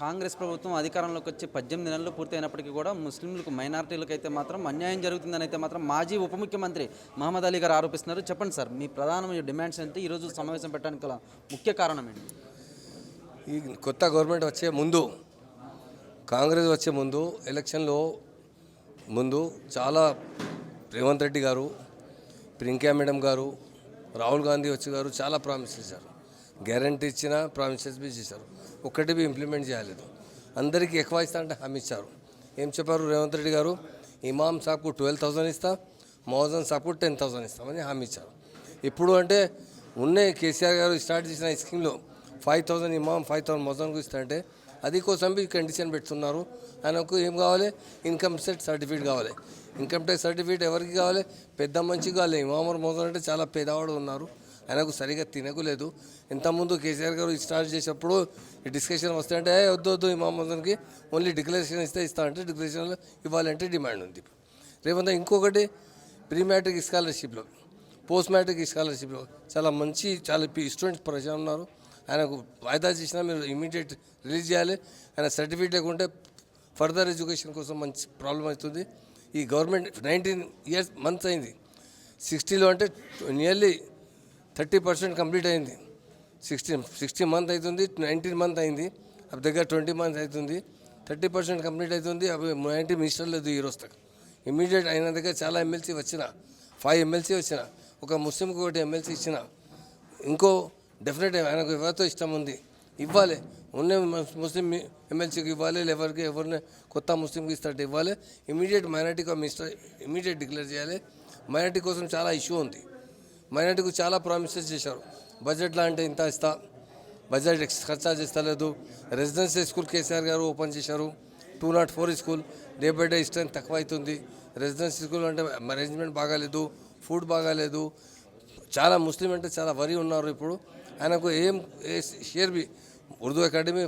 కాంగ్రెస్ ప్రభుత్వం అధికారంలోకి వచ్చి పద్దెనిమిది నెలలు పూర్తయినప్పటికీ కూడా ముస్లింలకు మైనార్టీలకు అయితే మాత్రం అన్యాయం జరుగుతుందని అయితే మాత్రం మాజీ ఉప ముఖ్యమంత్రి మహమ్మద్ అలీ గారు ఆరోపిస్తున్నారు. చెప్పండి సార్ మీ ప్రధానమైన డిమాండ్స్ ఏంటి? ఈరోజు సమావేశం పెట్టడానికి గల ముఖ్య కారణం ఏంటి? ఈ కొత్త గవర్నమెంట్ వచ్చే ముందు కాంగ్రెస్ వచ్చే ముందు ఎలక్షన్లో ముందు చాలా రేవంత్ రెడ్డి గారు ప్రింకా మేడం గారు రాహుల్ గాంధీ వచ్చి గారు చాలా ప్రామిస్ చేశారు. గ్యారంటీ ఇచ్చిన ప్రామిసెస్ బి చేశారు. ఒక్కటి ఇంప్లిమెంట్ చేయలేదు. అందరికీ ఎక్కువ ఇస్తా అంటే హామీ ఇచ్చారు. ఏం చెప్పారు రేవంత్ రెడ్డి గారు? ఇమామ్ సాబ్కు ట్వెల్వ్ థౌసండ్ ఇస్తా మోజన్ సాబ్కు టెన్ థౌసండ్ ఇస్తామని హామీ ఇచ్చారు. ఇప్పుడు అంటే ఉన్నాయి కేసీఆర్ గారు స్టార్ట్ చేసిన స్కీమ్లో ఫైవ్ థౌసండ్ ఇమాం ఫైవ్ థౌసండ్ మొజన్కు ఇస్తా అంటే అది కోసం బి కండిషన్ పెడుతున్నారు ఆయనకు ఏం కావాలి? ఇన్కమ్ సెట్ సర్టిఫికేట్ కావాలి. ఇన్కమ్ ట్యాక్స్ సర్టిఫికేట్ ఎవరికి కావాలి? పెద్ద మంచిగా కావాలి ఇమామర్ మోజన్ అంటే చాలా పేదవాడు ఉన్నారు. ఆయనకు సరిగా తినకులేదు. ఇంతకుముందు కేసీఆర్ గారు స్టార్ట్ చేసేటప్పుడు ఈ డిస్కషన్ వస్తాయంటే "ఏ, వద్దు వద్దు ఇమాం మోజన్కి ఓన్లీ డిక్లరేషన్ ఇస్తే ఇస్తా అంటే డిక్లరేషన్లో ఇవ్వాలంటే డిమాండ్ ఉంది రేపంతా ఇంకొకటి ప్రీ మ్యాట్రిక్ స్కాలర్షిప్లో పోస్ట్ మ్యాట్రిక్ స్కాలర్షిప్లో చాలా మంచి చాలా స్టూడెంట్స్ ప్రజలు ఉన్నారు. ఆయనకు వాయిదా చేసినా మీరు ఇమీడియట్ రిలీజ్ చేయాలి. ఆయన సర్టిఫికేట్ లేకుంటే ఫర్దర్ ఎడ్యుకేషన్ కోసం మంచి ప్రాబ్లం అవుతుంది. ఈ గవర్నమెంట్ నైన్టీన్ ఇయర్స్ మంత్స్ అయింది. సిక్స్టీలో అంటే నియర్లీ థర్టీ పర్సెంట్ కంప్లీట్ అయింది. సిక్స్టీన్ సిక్స్టీ మంత్ అవుతుంది నైన్టీన్ మంత్ అయింది. అప్పుడు దగ్గర ట్వంటీ మంత్ అవుతుంది థర్టీ పర్సెంట్ కంప్లీట్ అవుతుంది అవి నైన్టీ మినిస్టర్ లేదు ఈ రోజు దాకా ఇమీడియట్ అయిన దగ్గర చాలా ఎమ్మెల్సీ వచ్చిన ఫైవ్ ఎమ్మెల్సీ వచ్చిన ఒక ముస్లింకి ఒకటి ఎమ్మెల్సీ ఇచ్చిన ఇంకో డెఫినెట్ ఆయనకు ఎవరితో ఇష్టం ఉంది ఇవ్వాలి. ఉన్న ముస్లిం ఎమ్మెల్సీకి ఇవ్వాలి ఎవరికి ఎవరిని కొత్త ముస్లింకి ఇస్తాడు ఇవ్వాలి. ఇమీడియట్ మైనార్టీకి మినిస్టర్ ఇమీడియట్ డిక్లేర్ చేయాలి. మైనార్టీ కోసం చాలా ఇష్యూ ఉంది. మైనార్టీకి చాలా ప్రామిసెస్ చేశారు. బడ్జెట్లో అంటే ఇంత ఇస్తా. బడ్జెట్ ఎక్స్ ఖర్చా చేస్తలేదు. రెసిడెన్షియల్ స్కూల్ కేసీఆర్ గారు ఓపెన్ చేశారు. Two nought four school day by day strength తక్కువ అవుతుంది రెసిడెన్షియల్ స్కూల్ అంటే మేనేజ్మెంట్ బాగాలేదు ఫుడ్ బాగాలేదు. చాలా ముస్లిం అంటే చాలా వరి ఉన్నారు ఇప్పుడు. ఆయనకు ఏం ఏ షేర్ బి ఉర్దూ అకాడమీ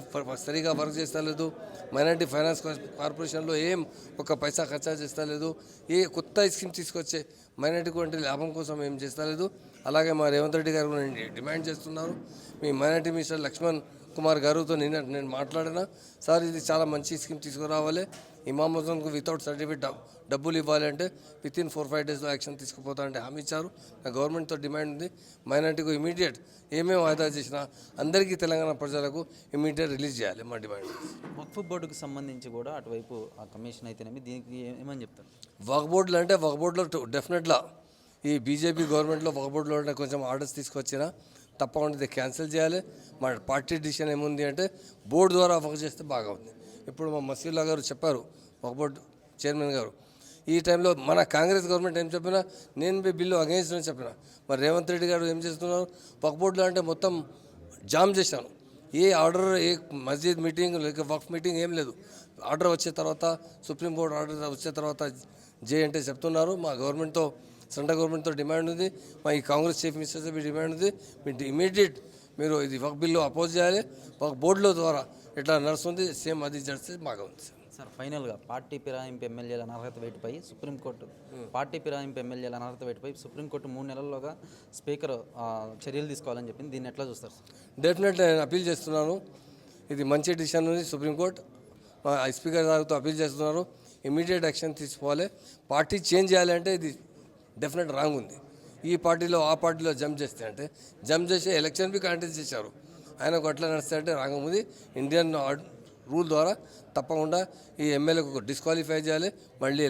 సరిగా వర్క్ చేస్తలేదు మైనార్టీ ఫైనాన్స్ కార్పొరేషన్లో ఏం ఒక పైసా ఖర్చా చేస్తలేదు ఏ కొత్త స్కీమ్ తీసుకొచ్చే మైనార్టీకి వంటి లాభం కోసం ఏం చేస్తలేదు అలాగే మా రేవంత్ రెడ్డి గారు కూడా డిమాండ్ చేస్తున్నారు. మీ మైనార్టీ మినిస్టర్ లక్ష్మణ్ కుమార్ గారితో నిన్న నేను మాట్లాడినా. సార్ ఇది చాలా మంచి స్కీమ్ తీసుకురావాలి. ఇమామ్ హుజన్కు వితౌట్ సర్టిఫికేట్ డబ్బులు ఇవ్వాలి అంటే విత్ ఇన్ ఫోర్ ఫైవ్ డేస్లో యాక్షన్ తీసుకుపోతా అంటే హామీ ఇచ్చారు. నా గవర్నమెంట్తో డిమాండ్ ఉంది. మైనార్టీకు ఇమీడియట్ ఏమేమి వాయిదా చేసినా అందరికీ తెలంగాణ ప్రజలకు ఇమీడియట్ రిలీజ్ చేయాలి మా డిమాండ్ వక్ఫ్ బోర్డుకు సంబంధించి కూడా అటువైపు ఆ కమిషన్ అయితేనేమి దీనికి ఏమని చెప్తారు? వక్ బోర్డులు అంటే వక్ బోర్డులో డెఫినెట్గా ఈ బీజేపీ గవర్నమెంట్లో వక్ బోర్డులో ఉంటే కొంచెం ఆర్డర్స్ తీసుకొచ్చినా తప్పకుండా క్యాన్సిల్ చేయాలి. మా పార్టీ డిసిషన్ ఏముంది అంటే బోర్డు ద్వారా వర్క్ చేస్తే బాగా ఉంది. ఇప్పుడు మా మసీల్లా గారు చెప్పారు ఒక బోర్డు చైర్మన్ గారు. ఈ టైంలో మన కాంగ్రెస్ గవర్నమెంట్ ఏం చెప్పినా నేను మీ బిల్లు అగేన్స్ట్ అని చెప్పిన. మరి రేవంత్ రెడ్డి గారు ఏం చేస్తున్నారు? వక్ బోర్డులో అంటే మొత్తం జామ్ చేశాను. ఏ ఆర్డర్ ఏ మస్జిద్ మీటింగ్ లేక వక్ఫ్ మీటింగ్ ఏం లేదు. ఆర్డర్ వచ్చే తర్వాత సుప్రీం కోర్టు ఆర్డర్ వచ్చే తర్వాత జే అంటే చెప్తున్నారు. మా గవర్నమెంట్తో సెంట్రల్ గవర్నమెంట్తో డిమాండ్ ఉంది. మా ఈ కాంగ్రెస్ చీఫ్ మినిస్టర్ మీ డిమాండ్ ఉంది. మీ ఇమీడియట్ మీరు ఇది వక్ బిల్లు అపోజ్ చేయాలి. వక్ బోర్డులో ద్వారా ఇట్లా నడుస్తుంది? సేమ్ అది జరిస్తే బాగా ఉంది సార్. సార్ ఫైనల్గా పార్టీ ఫిరాయింపు ఎమ్మెల్యేల అనర్హత వేటుపై సుప్రీంకోర్టు పార్టీ ఫిరాయింపు ఎమ్మెల్యేల అనర్హత వేటుపై సుప్రీంకోర్టు మూడు నెలల్లోగా స్పీకర్ చర్యలు తీసుకోవాలని చెప్పింది దీన్ని ఎట్లా చూస్తారు సార్? డెఫినెట్లీ నేను అప్పీల్ చేస్తున్నాను. ఇది మంచి డిసిషన్ ఉంది సుప్రీంకోర్టు. స్పీకర్ గారితో అప్పీల్ చేస్తున్నారు. ఇమీడియట్ యాక్షన్ తీసుకోవాలి. పార్టీ చేంజ్ చేయాలి అంటే ఇది డెఫినెట్ రాంగ్ ఉంది. ఈ పార్టీలో ఆ పార్టీలో జంప్ చేస్తే అంటే జంప్ చేసి ఎలక్షన్ బి కంటెస్ట్ చేశారు. ఆయన అట్లా నడిస్తే అంటే రాంగ్ ఉంది. ఇండియన్ రూల్ ద్వారా తప్పకుండా ఈ ఎమ్మెల్యేకు డిస్క్వాలిఫై చేయాలి. మళ్ళీ